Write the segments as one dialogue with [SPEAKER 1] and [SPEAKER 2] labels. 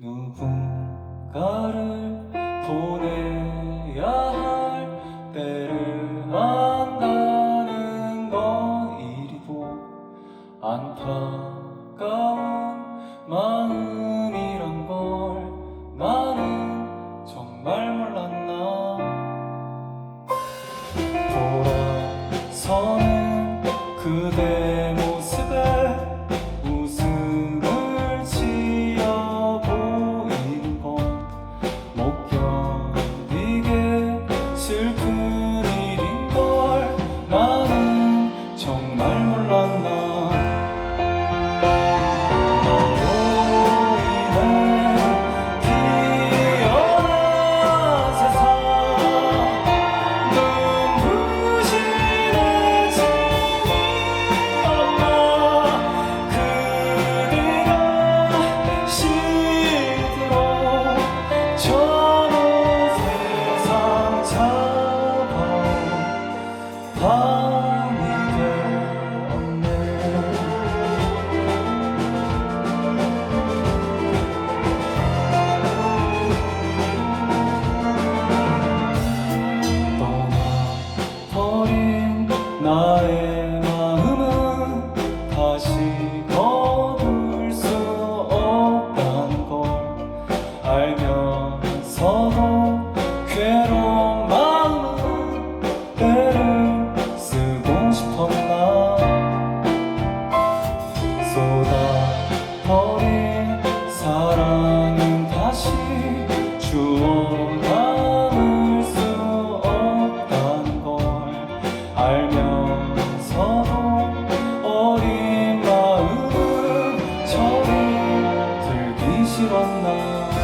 [SPEAKER 1] 누군가를 나의 마음은 다시 거둘 수 없단 걸 알면서도 괴로운 마음은 때를 쓰고 싶었나? 쏟아 love.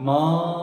[SPEAKER 1] ま。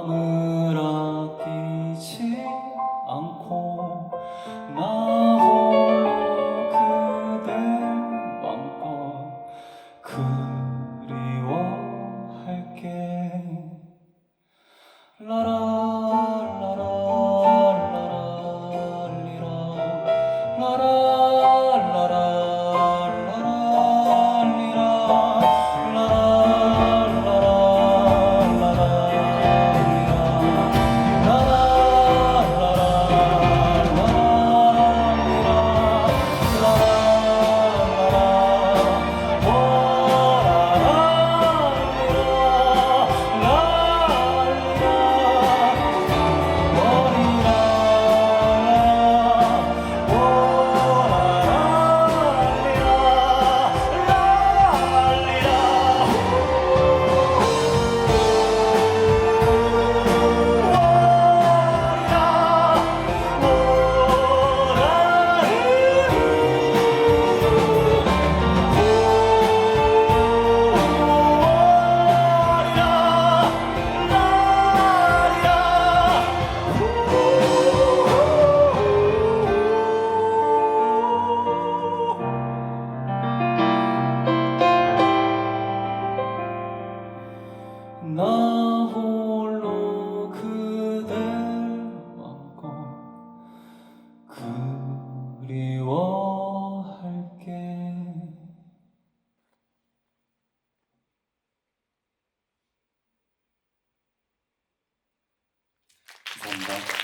[SPEAKER 1] 감사합니다.